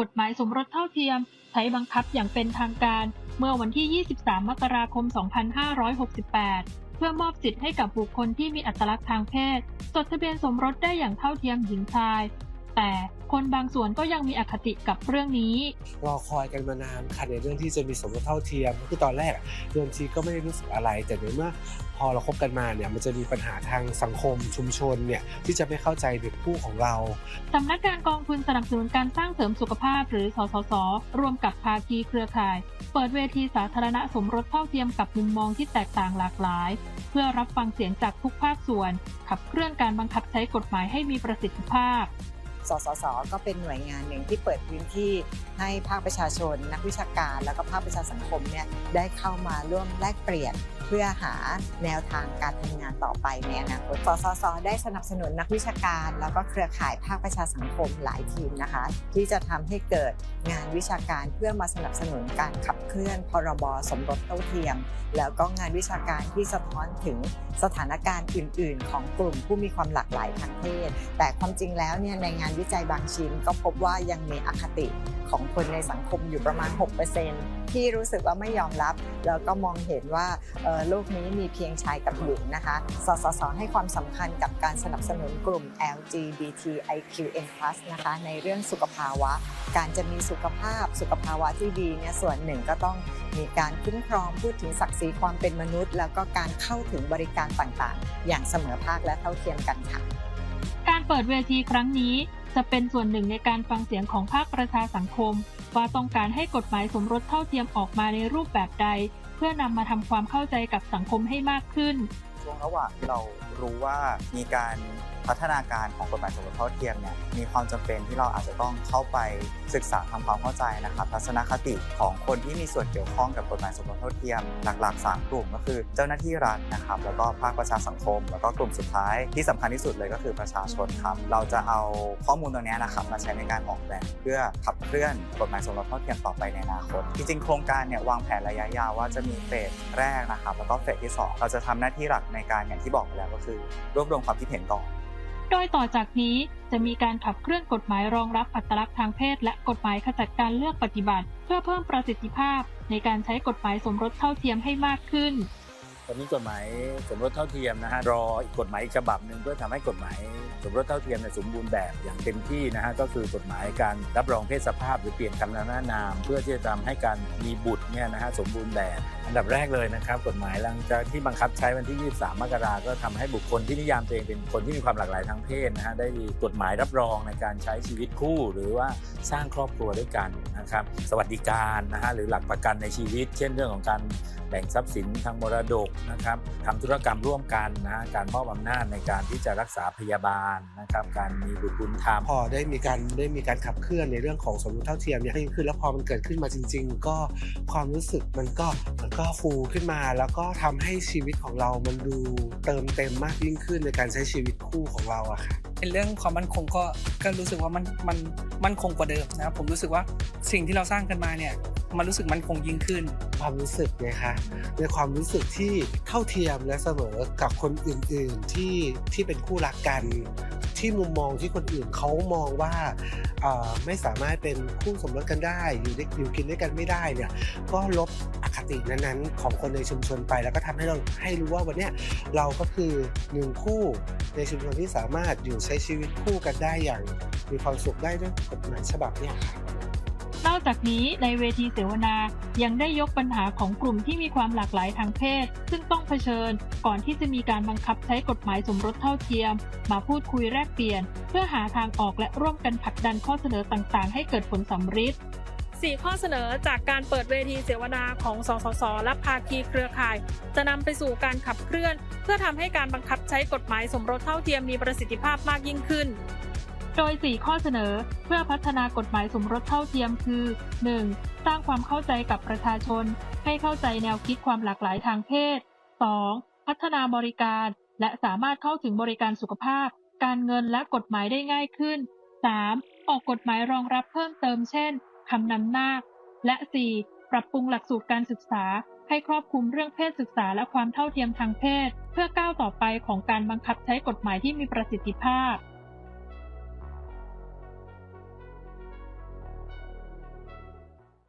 กฎหมายสมรสเท่าเทียม ใช้บังคับอย่างเป็นทางการเมื่อวันที่ 23 มกราคม 2568 เพื่อมอบสิทธิ์ให้กับบุคคลที่มีอัตลักษณ์ทางเพศ จดทะเบียนสมรสได้อย่างเท่าเทียมหญิงชาย แต่คนบางส่วนก็ยังมีอคติกับเรื่องนี้ รอคอยกันมานานค่ะในเรื่องที่จะมีสมรสเท่าเทียมคือตอนแรกอะเดิมทีก็ไม่ได้รู้สึกอะไร แต่ในเมื่อพอเราคบกันมาเนี่ยมันจะมีปัญหาทางสังคมชุมชนเนี่ยที่จะไม่เข้าใจเด็กคู่ของเราสำนักงานกองทุนสนับสนุนการสร้างเสริมสุขภาพหรือสสสร่วมกับภาคีเครือข่าย เปิดเวทีสาธารณะสมรสเท่าเทียมกับมุมมองที่แตกต่างหลากหลาย เพื่อรับฟังเสียงจากทุกภาคส่วน ขับเคลื่อนการบังคับใช้กฎหมายให้มีประสิทธิภาพ สสส ก็เป็นหน่วยงานหนึ่งที่เปิดพื้นที่ให้ภาคประชาชน นักวิชาการ แล้วก็ภาคประชาสังคมเนี่ยได้เข้ามาร่วมแลกเปลี่ยน พื่อหาแนวทางการทำงานต่อไปในอนาคตสสสได้สนับสนุนนักวิชาการ แล้วก็เครือข่ายภาคประชาสังคมหลายทีมนะคะ ที่จะทำให้เกิดงานวิชาการเพื่อมาสนับสนุนการขับเคลื่อนพรบสมรสเท่าเทียม แล้วก็งานวิชาการที่สะท้อนถึงสถานการณ์อื่น ๆ ของกลุ่มผู้มีความหลากหลายทางเพศ แต่ความจริงแล้วเนี่ยในงานวิจัยบางชิ้น ก็พบว่ายังมีอคติของคนในสังคมอยู่ประมาณ 6%ที่รู้สึกว่าไม่ยอมรับ แล้วก็มองเห็นว่าโลกนี้มีเพียงชายกับหญิงนะคะ สสส ให้ความสำคัญกับการสนับสนุนกลุ่ม LGBTIQN+ นะคะในเรื่องสุขภาวะ การจะมีสุขภาพสุขภาวะที่ดีเนี่ยส่วนหนึ่งก็ต้องมีการคุ้มครองพูดถึงศักดิ์ศรีความเป็นมนุษย์ แล้วก็การเข้าถึงบริการต่างๆ อย่างเสมอภาคและเท่าเทียมกันค่ะ การเปิดเวทีครั้งนี้จะเป็นส่วนหนึ่งในการฟังเสียงของภาคประชาสังคม ว่าต้องการให้กฎหมายสมรสเท่าเทียมออกมาในรูปแบบใด พื่อนำมาทำความเข้าใจกับสังคมให้มากขึ้น ช่วงระหว่างที่เรารู้ว่ามีการพัฒนาการของกฎหมายสมรสเท่าเทียมเนี่ยมีความจำเป็นที่เราอาจจะต้องเข้าไปศึกษาทำความเข้าใจนะครับทัศนคติของคนที่มีส่วนเกี่ยวข้องกับกฎหมายสมรสเท่าเทียม หลักๆ 3 กลุ่มก็คือ เจ้าหน้าที่รัฐนะครับแล้วก็ภาคประชาสังคม แล้วก็กลุ่มสุดท้ายที่สำคัญที่สุดเลยก็คือประชาชนครับเราจะเอาข้อมูลตรงนี้นะครับมาใช้ในการออกแบบเพื่อขับเคลื่อนกฎหมายสมรสเท่าเทียมต่อไปในอนาคตจริงๆโครงการเนี่ยวางแผนระยะยาวว่าจะมีเฟสแรกนะครับแล้วก็เฟสที่สองเราจะทำหน้าที่หลักในการอย่างที่บอกไปแล้วก็คือ รวบรวมความคิดเห็นก่อน โดยต่อจากนี้จะมีการขับเคลื่อนกฎหมายรองรับอัตลักษณ์ทางเพศ และกฎหมายขจัดการเลือกปฏิบัติ เพื่อเพิ่มประสิทธิภาพ ในการใช้กฎหมายสมรสเท่าเทียมให้มากขึ้น อนนี้กฎหมายสมรสเท่าเทียมนะฮะรออีกกฎหมายอีกฉบับหนึ่งเพื่อทำให้กฎหมายสมรสเท่าเทียมในยสมบูรณ์แบบอย่างเต็มที่นะฮะก็คือกฎหมายการรับรองเพศสภาพหรือเปลี่ยนคำนามนาม เพื่อที่จะทำให้การมีบุตรเนี่ยนะฮะสมบูรณ์แบบ อันดับแรกเลยนะครับ กฎหมายหลังจากที่บังคับใช้วันที่ 23 มกราก็ทำให้บุคคลที่นิยามตัวเองเป็นคนที่มีความหลากหลายทางเพศนะฮะได้มีกฎหมายรับรองในการใช้ชีวิตคู่ หรือว่าสร้างครอบครัวด้วยกันนะครับ สวัสดิการนะฮะหรือหลักประกันในชีวิต เช่นเรื่องของการแบ่งทรัพย์สินทางมรดกนะครับทำธุรกรรมร่วมกันนะฮะการมอบอำนาจในการที่จะรักษาพยาบาลนะครับการมีบุตรบุญธรรมพอได้มีการได้มีการขับเคลื่อนในเรื่องของสมรสเท่าเทียมเนี่ยยิ่งขึ้นแล้วพอมันเกิดขึ้นมาจริง ๆ ก็ความรู้สึกมันก็มันก็ฟูขึ้นมา แล้วก็ทำให้ชีวิตของเรามันดูเติมเต็มมากยิ่งขึ้นในการใช้ชีวิตคู่ของเราอะค่ะเป็นเรื่องความมั่นคงก็ก็รู้สึกว่ามันมันมั่นคงกว่าเดิมนะครับผมรู้สึกว่าสิ่งที่เราสร้างกันมาเนี่ย มันรู้สึกมันคงยิ่งขึ้น ความรู้สึกนะคะในความรู้สึกที่เท่าเทียมและเสมอกับคนอื่นๆที่ที่เป็นคู่รักกัน ที่มุมมองที่คนอื่นเขามองว่าไม่สามารถเป็นคู่สมรสกันได้อยู่ด้วยอยู่กินด้วยกันไม่ได้เนี่ยก็ลบอคตินั้นๆ ของคนในชุมชนไป แล้วก็ทำให้เราให้รู้ว่าวันนี้เราก็คือหนึ่งคู่ในชุมชนที่สามารถอยู่ใช้ชีวิตคู่กันได้อย่างมีความสุขได้ด้วยกฎหมายฉบับเนี้ยค่ะ นอกจากนี้ในเวทีเสวนายังได้ยกปัญหาของกลุ่มที่มีความหลากหลายทางเพศ ซึ่งต้องเผชิญ ก่อนที่จะมีการบังคับใช้กฎหมายสมรสเท่าเทียม มาพูดคุยแลกเปลี่ยน เพื่อหาทางออกและร่วมกันผลักดันข้อเสนอต่างๆ ให้เกิดผลสำฤทธิ์4 ข้อเสนอจากการเปิดเวทีเสวนาของ สสส และภาคีเครือข่าย จะนำไปสู่การขับเคลื่อน เพื่อทำให้การบังคับใช้กฎหมายสมรสเท่าเทียมมีประสิทธิภาพมากยิ่งขึ้น ดย 4 ข้อเสนอเพื่อพัฒนากฎหมายสมรสเท่าเทียมคือ 1. สร้างความเข้าใจกับประชาชน ให้เข้าใจแนวคิดความหลากหลายทางเพศ 2. พัฒนาบริการ และสามารถเข้าถึงบริการสุขภาพ การเงินและกฎหมายได้ง่ายขึ้น 3. ออกกฎหมายรองรับเพิ่มเติมเช่นคำนำหน้า และ 4. ปรับปรุงหลักสูตรการศึกษา ให้ครอบคลุมเรื่องเพศศึกษาและความเท่าเทียมทางเพศ เพื่อก้าวต่อไปของการบังคับใช้กฎหมายที่มีประสิทธิภาพ